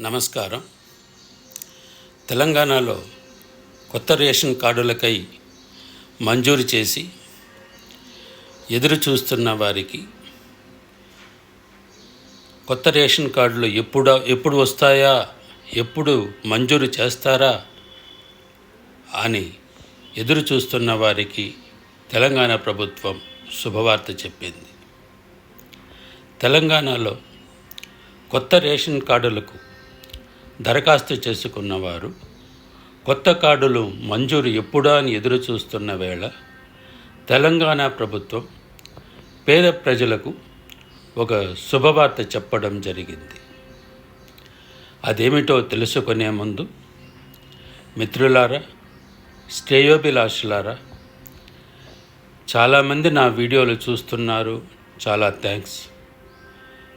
నమస్కారం. తెలంగాణలో కొత్త రేషన్ కార్డులకై మంజూరు చేసి ఎదురు చూస్తున్న వారికి కొత్త రేషన్ కార్డులు ఎప్పుడు ఎప్పుడు వస్తాయా ఎప్పుడు మంజూరు చేస్తారా అని ఎదురు చూస్తున్న వారికి తెలంగాణ ప్రభుత్వం శుభవార్త చెప్పింది. తెలంగాణలో కొత్త రేషన్ కార్డులకు దరఖాస్తు చేసుకున్నవారు కొత్త కార్డులు మంజూరు ఎప్పుడా అని ఎదురు చూస్తున్న వేళ తెలంగాణ ప్రభుత్వం పేద ప్రజలకు ఒక శుభవార్త చెప్పడం జరిగింది. అదేమిటో తెలుసుకునే ముందు మిత్రులారా శ్రేయోభిలాషులారా చాలామంది నా వీడియోలు చూస్తున్నారు చాలా థ్యాంక్స్.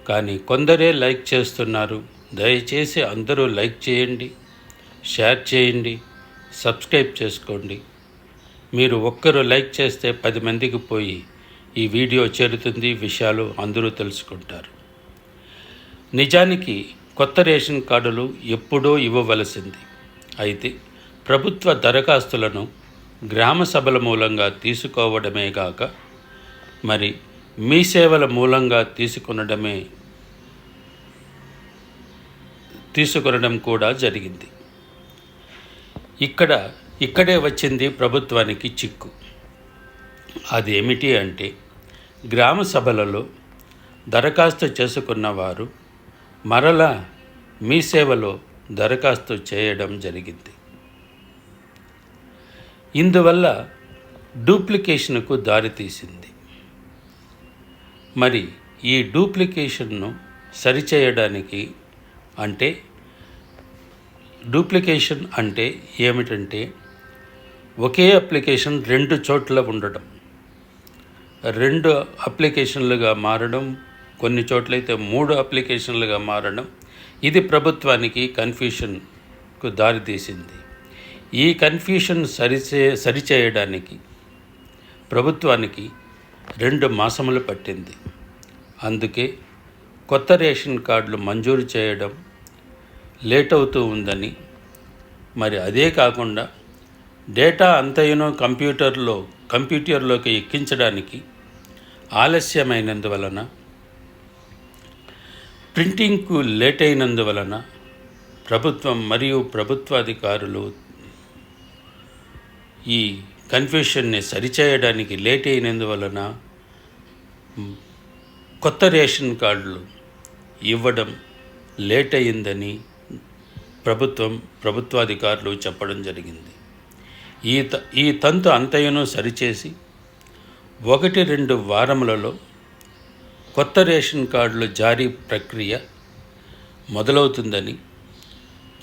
కానీ కొందరే లైక్ చేస్తున్నారు దయచేసి అందరూ లైక్ చేయండి షేర్ చేయండి సబ్స్క్రైబ్ చేసుకోండి. మీరు ఒక్కరు లైక్ చేస్తే పది మందికి పోయి ఈ వీడియో చేరుతుంది విషయాలు అందరూ తెలుసుకుంటారు. నిజానికి కొత్త రేషన్ కార్డులు ఎప్పుడో ఇవ్వవలసింది. అయితే ప్రభుత్వ దరఖాస్తులను గ్రామ సభల మూలంగా తీసుకోవడమే కాక మరి మీ సేవల మూలంగా తీసుకొనడమే తీసుకురడం కూడా జరిగింది. ఇక్కడ ఇక్కడే వచ్చింది ప్రభుత్వానికి చిక్కు. అదేమిటి అంటే గ్రామ సభలలో దరఖాస్తు చేసుకున్న వారు మరలా మీ సేవలో దరఖాస్తు చేయడం జరిగింది. ఇందువల్ల డూప్లికేషన్కు దారితీసింది. మరి ఈ డూప్లికేషన్ను సరిచేయడానికి అంటే డూప్లికేషన్ అంటే ఏమిటంటే ఒకే అప్లికేషన్ రెండు చోట్ల ఉండటం. రెండు అప్లికేషన్లుగా మారడం కొన్ని చోట్లయితే మూడు అప్లికేషన్లుగా మారడం ఇది ప్రభుత్వానికి కన్ఫ్యూషన్కు దారితీసింది. ఈ కన్ఫ్యూషన్ సరిచే సరిచేయడానికి ప్రభుత్వానికి రెండు మాసములు పట్టింది. అందుకే కొత్త రేషన్ కార్డులు మంజూరు చేయడం లేట్ అవుతూ ఉందని మరి అదే కాకుండా డేటా అంతయును కంప్యూటర్లో కంప్యూటర్లోకి ఎక్కించడానికి ఆలస్యమైనందువలన ప్రింటింగ్కు లేట్ అయినందువలన ప్రభుత్వం మరియు ప్రభుత్వాధికారులు ఈ కన్ఫ్యూషన్ని సరిచేయడానికి లేట్ అయినందువలన కొత్త రేషన్ కార్డులు ఇవ్వడం లేట్ అయిందని ప్రభుత్వం ప్రభుత్వాధికారులు చెప్పడం జరిగింది. ఈ త ఈ తంతు అంతయును సరిచేసి ఒకటి రెండు వారములలో కొత్త రేషన్ కార్డుల జారీ ప్రక్రియ మొదలవుతుందని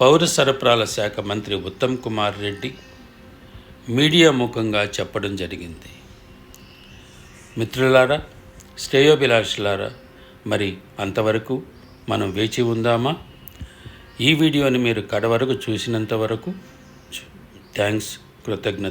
పౌర సరఫరాల శాఖ మంత్రి ఉత్తమ్ కుమార్ రెడ్డి మీడియా ముఖంగా చెప్పడం జరిగింది. మిత్రులారా శ్రేయోభిలాషులారా మరి అంతవరకు మనం వేచి ఉందామా? ఈ వీడియోని మీరు కడవరకు చూసినంత వరకు థ్యాంక్స్ కృతజ్ఞత